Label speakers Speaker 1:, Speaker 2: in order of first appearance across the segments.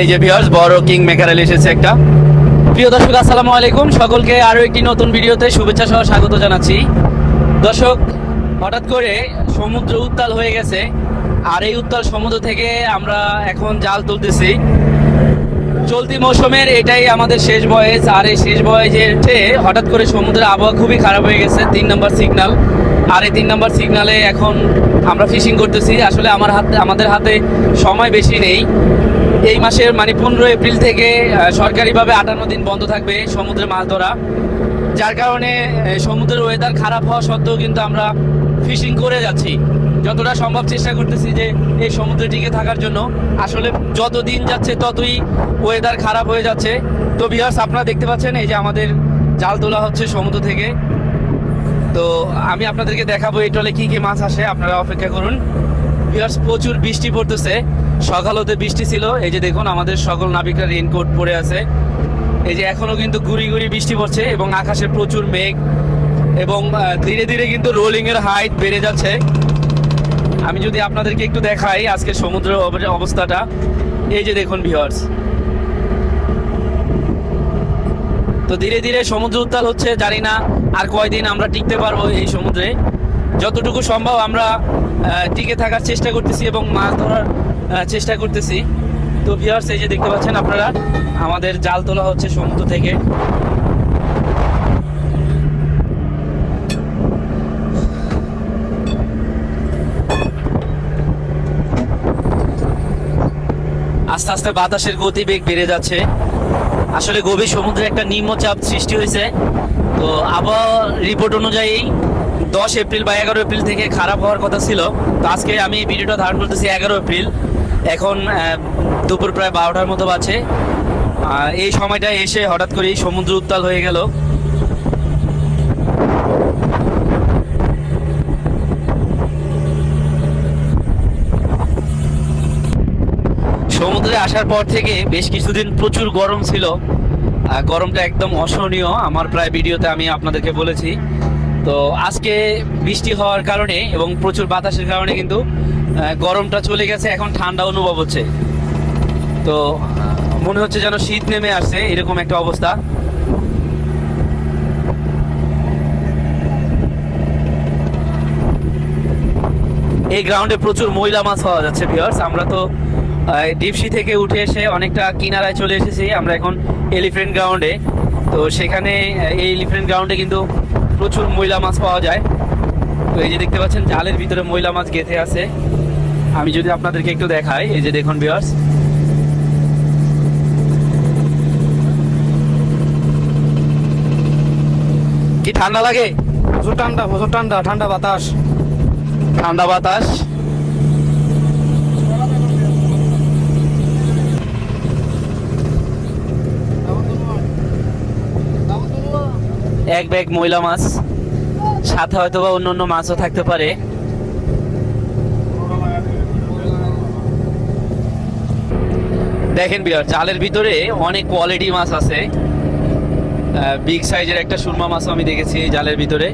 Speaker 1: এই যে ভিউয়ার্স বড় কিং মেকারেল এসেছে একটা। প্রিয় দর্শক, আসসালামু আলাইকুম। সকলকে আরও একটি নতুন ভিডিওতে শুভেচ্ছা সহ স্বাগত জানাচ্ছি। দর্শক, হঠাৎ করে সমুদ্র উত্তাল হয়ে গেছে। আর এই উত্তাল সমুদ্র থেকে আমরা এখন জাল তুলতেছি। চলতি মৌসুমের এটাই আমাদের শেষ বয়েজ আর এই শেষ বয়েজে হঠাৎ করে সমুদ্রের আবহাওয়া খুবই খারাপ হয়ে গেছে। তিন নম্বর সিগনাল আর এই তিন নম্বর সিগনালে এখন আমরা ফিশিং করতেছি। আসলে আমার হাতে আমাদের হাতে সময় বেশি নেই। এই মাসের মানে পনেরো এপ্রিল থেকে সরকারিভাবে আটান্ন দিন বন্ধ থাকবে সমুদ্রে মাছ ধরা। যার কারণে সমুদ্রের ওয়েদার খারাপ হওয়া সত্ত্বেও কিন্তু আমরা ফিশিং করে যাচ্ছি। যতটা সম্ভব চেষ্টা করতেছি যে এই সমুদ্রে টিকে থাকার জন্য। আসলে যত দিন যাচ্ছে ততই ওয়েদার খারাপ হয়ে যাচ্ছে। তো বিহার্স আপনারা দেখতে পাচ্ছেন এই যে আমাদের জাল তোলা হচ্ছে সমুদ্র থেকে। তো আমি আপনাদেরকে দেখাবো এই টলে কী কী মাছ আসে, আপনারা অপেক্ষা করুন। বিহার্স প্রচুর বৃষ্টি পড়তেছে। সকাল হতে বৃষ্টি ছিল। এই যে দেখুন, আমাদের সকল নাবিকরা রেইনকোট পরে আছে। এই যে এখনও কিন্তু গুড়ি গুড়ি বৃষ্টি পড়ছে এবং আকাশে প্রচুর মেঘ এবং ধীরে ধীরে কিন্তু রোলিং এর হাইট বেড়ে যাচ্ছে। আমি যদি আপনাদেরকে একটু দেখাই আজকে সমুদ্রের অবস্থাটা। এই যে দেখুন ভিউয়ার্স তো ধীরে ধীরে সমুদ্র উত্তাল হচ্ছে, জানি না আর কয়দিন আমরা টিকতে পারব এই সমুদ্রে। যতটুকু সম্ভব আমরা টিকে থাকার চেষ্টা করতেছি এবং মাছ ধরার চেষ্টা করতেছি। তো ভিউয়ার্স এই যে দেখতে পাচ্ছেন আপনারা, আমাদের জাল তোলা হচ্ছে সমুদ্র থেকে। আস্তে আস্তে বাতাসের গতিবেগ বেড়ে যাচ্ছে। আসলে গভীর সমুদ্রে একটা নিম্নচাপ সৃষ্টি হয়েছে। তো আবহাওয়া রিপোর্ট অনুযায়ী দশ এপ্রিল বা এগারো এপ্রিল থেকে খারাপ হওয়ার কথা ছিল। তো আজকে আমি ভিডিওটা ধারণ করতেছি এগারো এপ্রিল। এখন দুপুর প্রায় বারোটার মতো বাজে। এই সময়টা এসে হঠাৎ করেই সমুদ্র উত্তাল হয়ে গেল। সমুদ্রে আসার পর থেকে বেশ কিছুদিন প্রচুর গরম ছিল। গরমটা একদম অসহনীয়। আমার প্রায় ভিডিওতে আমি আপনাদেরকে বলেছি। তো আজকে বৃষ্টি হওয়ার কারণে এবং প্রচুর বাতাসের কারণে কিন্তু গরমটা চলে গেছে, এখন ঠান্ডা অনুভব হচ্ছে। তো, মনে হচ্ছে যেন শীত নেমে আসছে, এরকম একটা অবস্থা। এই গ্রাউন্ডে প্রচুর ময়লা মাছ পাওয়া যাচ্ছে ভিউয়ার্স আমরা তো ডিপসি থেকে উঠে এসে অনেকটা কিনারায় চলে এসেছি, আমরা এখন এলিফ্যান্ট গ্রাউন্ডে। তো, সেখানে এই এলিফ্যান্ট গ্রাউন্ডে কিন্তু প্রচুর ময়লা মাছ পাওয়া যায়। তো, এই যে দেখতে পাচ্ছেন, জালের ভিতরে ময়লা মাছ গেঁথে আছে। আমি যদি আপনাদেরকে একটু দেখাই এই যে দেখুন ভিউয়ার্স কি ঠান্ডা লাগে?
Speaker 2: প্রচুর ঠান্ডা প্রচুর ঠান্ডা ঠান্ডা বাতাস।
Speaker 1: ঠান্ডা বাতাস। এক ব্যাগ ময়লা মাছ সাথে হয়তো বা অন্য অন্য মাছও থাকতে পারে। দেখেন বিয়ার জালের ভিতরে অনেক কোয়ালিটি মাছ আছে। বিগ সাইজের একটা সুরমা মাছও আমি দেখেছি জালের ভিতরে।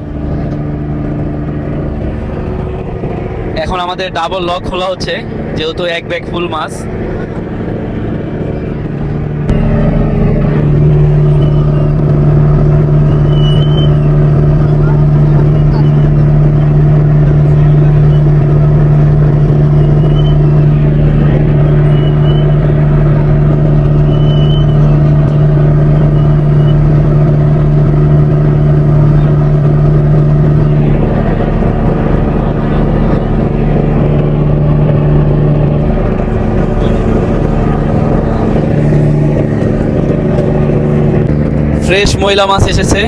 Speaker 1: এখন আমাদের ডাবল লক খোলা হচ্ছে, যেহেতু এক ব্যাগ ফুল মাছ। ফ্রেশ ময়লা মাছ এসেছে।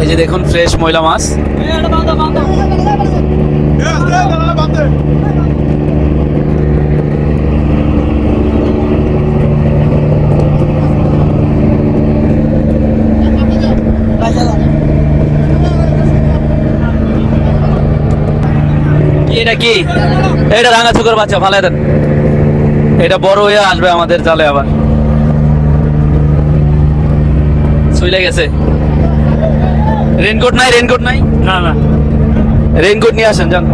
Speaker 1: এই যে দেখুন, ফ্রেশ ময়লা মাছ। এটা কি? এটা রাঙা চুকর বাচ্চা, ভালো এটা বড় হয়ে আসবে আমাদের জালে আবার। চলে গেছে। রেনকোট নাই রেনকোট নাই?
Speaker 2: না না।
Speaker 1: রেনকোট নিয়ে আসেন যান।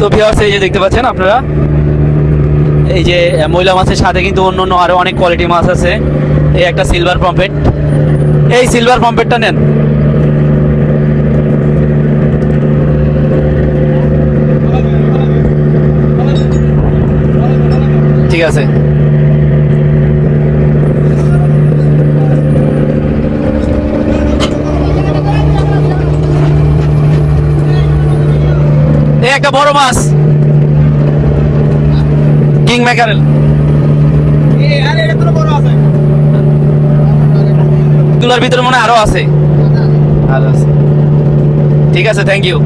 Speaker 1: তো ভিউয়ার্স এই যে দেখতে পাচ্ছেন আপনারা? এই যে ময়লা মাছের সাথে কিন্তু অন্য অন্য আরও অনেক কোয়ালিটি মাছ আছে। এই একটা সিলভার পম্পেট এই সিলভার পম্পেটটা নেন। ঠিক আছে এই একটা বড় মাছ। কিং ম্যাকারেল তুলার ভিতরে মনে আরও আছে। ঠিক আছে থ্যাংক ইউ